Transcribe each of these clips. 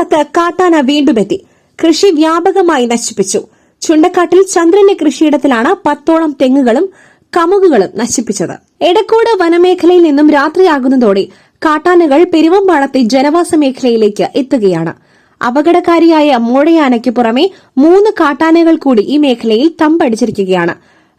കാട്ടാന വീണ്ടുമെത്തി കൃഷി വ്യാപകമായി നശിപ്പിച്ചു. ചുണ്ടക്കാട്ടിൽ ചന്ദ്രന്റെ കൃഷിയിടത്തിലാണ് പത്തോളം തെങ്ങുകളും കമുകുകളും നശിപ്പിച്ചത്. എടക്കോട് വനമേഖലയിൽ നിന്നും രാത്രിയാകുന്നതോടെ കാട്ടാനകൾ പെരുവമ്പാളത്തെ ജനവാസ മേഖലയിലേക്ക് എത്തുകയാണ്. അപകടകാരിയായ മോഴയാനയ്ക്ക് പുറമെ മൂന്ന് കാട്ടാനകൾ കൂടി ഈ മേഖലയിൽ തമ്പടിച്ചിരിക്കുകയാണ്.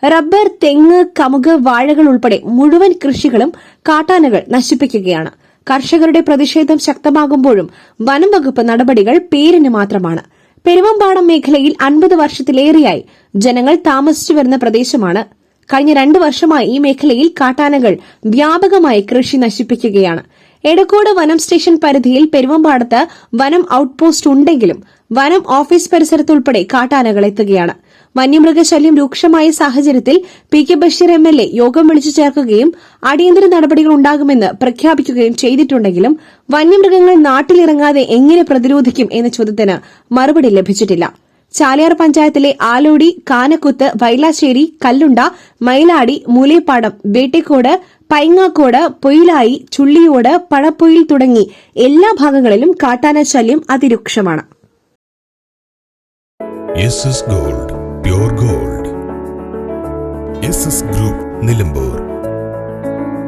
റബ്ബർ തെങ്ങ് കമുക് വാഴകൾ ഉൾപ്പെടെ മുഴുവൻ കൃഷികളും കാട്ടാനകൾ നശിപ്പിക്കുകയാണ്. കർഷകരുടെ പ്രതിഷേധം ശക്തമാകുമ്പോഴും വനം വകുപ്പ് നടപടികൾ പേരിന് മാത്രമാണ്. പെരുവമ്പാടം മേഖലയിൽ അൻപത് വർഷത്തിലേറെയായി ജനങ്ങൾ താമസിച്ചു വരുന്ന പ്രദേശമാണ് കഴിഞ്ഞ രണ്ടു വർഷമായി ഈ മേഖലയിൽ കാട്ടാനകൾ വ്യാപകമായി കൃഷി നശിപ്പിക്കുകയാണ്. എടക്കോട് വനം സ്റ്റേഷൻ പരിധിയിൽ പെരുവമ്പാടത്ത് വനം ഔട്ട്പോസ്റ്റ് ഉണ്ടെങ്കിലും വനം ഓഫീസ് പരിസരത്തുൾപ്പെടെ കാട്ടാനകൾ എത്തുകയാണ്. വന്യമൃഗശല്യം രൂക്ഷമായ സാഹചര്യത്തിൽ P K Basheer M L A യോഗം വിളിച്ചു ചേർക്കുകയും അടിയന്തര നടപടികൾ ഉണ്ടാകുമെന്ന് പ്രഖ്യാപിക്കുകയും ചെയ്തിട്ടുണ്ടെങ്കിലും വന്യമൃഗങ്ങൾ നാട്ടിലിറങ്ങാതെ എങ്ങനെ പ്രതിരോധിക്കും എന്ന ചോദ്യത്തിന് മറുപടി ലഭിച്ചിട്ടില്ല. ചാലിയാർ പഞ്ചായത്തിലെ ആലോടി കാനക്കുത്ത് വൈലാശ്ശേരി കല്ലുണ്ട മയിലാടി മൂലേപ്പാടം വേട്ടിക്കോട് പൈങ്ങാക്കോട് പൊയിലായി ചുള്ളിയോട് പഴപ്പൊയിൽ തുടങ്ങി എല്ലാ ഭാഗങ്ങളിലും കാട്ടാന ശല്യം അതിരൂക്ഷമാണ് ഗോൾഡ് ഗോൾഡ്. ഗ്രൂപ്പ് നിലമ്പൂർ.